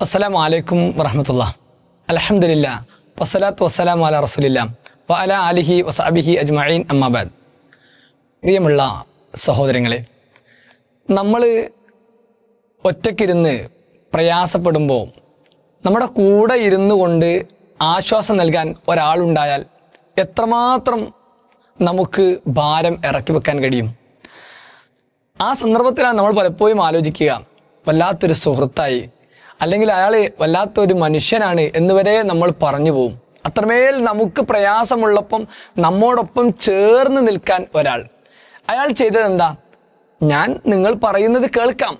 അസ്സലാമു അലൈക്കും വറഹമത്തുള്ള അലഹമുല്ല വസ്സലാത്തു വസ്സലാം അല റസൂലില്ല. വ അല അലിഹി വസാബിഹി അജ്മഈൻ അമ്മാബാദ് പ്രിയമുള്ള സഹോദരങ്ങളെ നമ്മൾ ഒറ്റക്കിരുന്ന് പ്രയാസപ്പെടുമ്പോൾ നമ്മുടെ കൂടെ ഇരുന്നു കൊണ്ട് ആശ്വാസം നൽകാൻ ഒരാളുണ്ടായാൽ എത്രമാത്രം നമുക്ക് ഭാരം ഇറക്കി വെക്കാൻ കഴിയും? ആ സന്ദർഭത്തിലാണ് നമ്മൾ പലപ്പോഴും ആലോചിക്കുക. വല്ലാത്തൊരു സുഹൃത്തായി അല്ലെങ്കിൽ അയാൾ വല്ലാത്തൊരു മനുഷ്യനാണ് എന്നുവരെ നമ്മൾ പറഞ്ഞു പോകും അത്രമേൽ നമുക്ക് പ്രയാസമുള്ളപ്പം നമ്മോടൊപ്പം ചേർന്ന് നിൽക്കാൻ ഒരാൾ. അയാൾ ചെയ്തത് എന്താ ഞാൻ നിങ്ങൾ പറയുന്നത് കേൾക്കാം.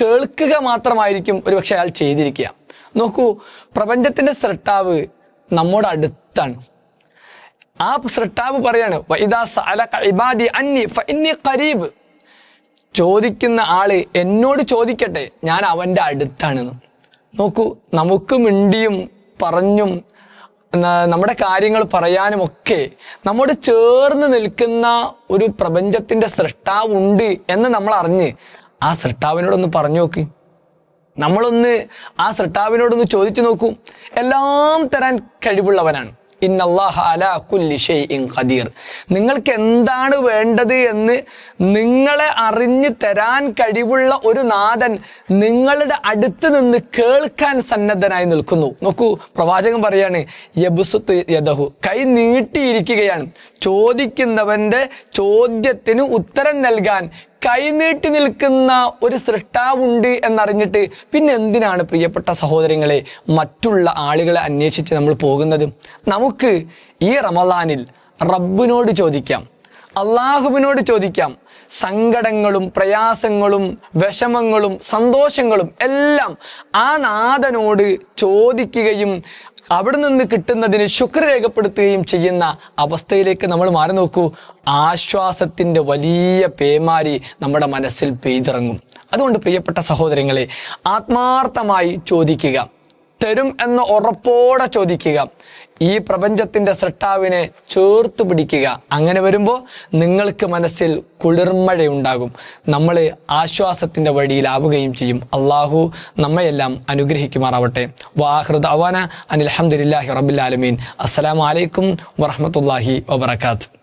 കേൾക്കുക മാത്രമായിരിക്കും ഒരുപക്ഷെ അയാൾ ചെയ്തിരിക്കുക. നോക്കൂ പ്രപഞ്ചത്തിന്റെ സൃഷ്ടാവ് നമ്മുടെ അടുത്താണ്. ആ സൃഷ്ടാവ് പറയാണ് "വഇദാ സഅലക ഇബാദി അന്നി ഫഇന്നി ഖരീബ്. ചോദിക്കുന്ന ആൾ എന്നോട് ചോദിക്കട്ടെ ഞാൻ അവന്റെ അടുത്താണെന്ന്. നോക്കൂ നമുക്ക് മിണ്ടിയും പറഞ്ഞും നമ്മുടെ കാര്യങ്ങൾ പറയാനും ഒക്കെ നമ്മോട് ചേർന്ന് നിൽക്കുന്ന ഒരു പ്രപഞ്ചത്തിന്റെ സൃഷ്ടാവുണ്ട് എന്ന് നമ്മൾ അറിഞ്ഞ് ആ സൃഷ്ടാവിനോടൊന്ന് പറഞ്ഞു നോക്ക്. നമ്മളൊന്ന് ആ സൃഷ്ടാവിനോടൊന്ന് ചോദിച്ചു നോക്കൂ. എല്ലാം തരാൻ കഴിവുള്ളവനാണ്. ഖദീർ. നിങ്ങൾക്ക് എന്താണ് വേണ്ടത് എന്ന് നിങ്ങളെ അറിഞ്ഞു തരാൻ കഴിവുള്ള ഒരു നാഥൻ നിങ്ങളുടെ അടുത്ത് നിന്ന് കേൾക്കാൻ സന്നദ്ധനായി നിൽക്കുന്നു. നോക്കൂ പ്രവാചകൻ പറയാണ് യദഹു. കൈ നീട്ടിയിരിക്കുകയാണ്. ചോദിക്കുന്നവന്റെ ചോദ്യത്തിന് ഉത്തരം നൽകാൻ കൈനീട്ടി നിൽക്കുന്ന ഒരു സൃഷ്ടാവുണ്ട് എന്നറിഞ്ഞിട്ട് പിന്നെ എന്തിനാണ് പ്രിയപ്പെട്ട സഹോദരങ്ങളെ മറ്റുള്ള ആളുകളെ അന്വേഷിച്ച് നമ്മൾ പോകുന്നത്? നമുക്ക് ഈ റമദാനിൽ റബ്ബിനോട് ചോദിക്കാം. അള്ളാഹുവിനോട് ചോദിക്കാം. സങ്കടങ്ങളും പ്രയാസങ്ങളും വിഷമങ്ങളും സന്തോഷങ്ങളും എല്ലാം ആ നാഥനോട് ചോദിക്കുകയും അവിടെ നിന്ന് കിട്ടുന്നതിന് ശുക്ർ രേഖപ്പെടുത്തുകയും ചെയ്യുന്ന അവസ്ഥയിലേക്ക് നമ്മൾ മാറി നോക്കൂ. ആശ്വാസത്തിന്റെ വലിയ പേമാരി നമ്മുടെ മനസ്സിൽ പെയ്തിറങ്ങും. അതുകൊണ്ട് പ്രിയപ്പെട്ട സഹോദരങ്ങളെ ആത്മാർത്ഥമായി ചോദിക്കുക. തരും എന്ന് ഉറപ്പോടെ ചോദിക്കുക. ഈ പ്രപഞ്ചത്തിന്റെ സൃഷ്ടാവിനെ ചേർത്ത് പിടിക്കുക. അങ്ങനെ വരുമ്പോൾ നിങ്ങൾക്ക് മനസ്സിൽ കുളിർമഴയുണ്ടാകും. നമ്മൾ ആശ്വാസത്തിന്റെ വഴിയിലാവുകയും ചെയ്യും. അള്ളാഹു നമ്മയെല്ലാം അനുഗ്രഹിക്കുമാറാവട്ടെ. വാഹൃദ് അവാന അനിൽഹമുല്ലാഹി റബിൻ ആലമീൻ. അസ്സലാമു അലൈക്കും വറഹമത്തല്ലാഹി വബർക്കാത്ത്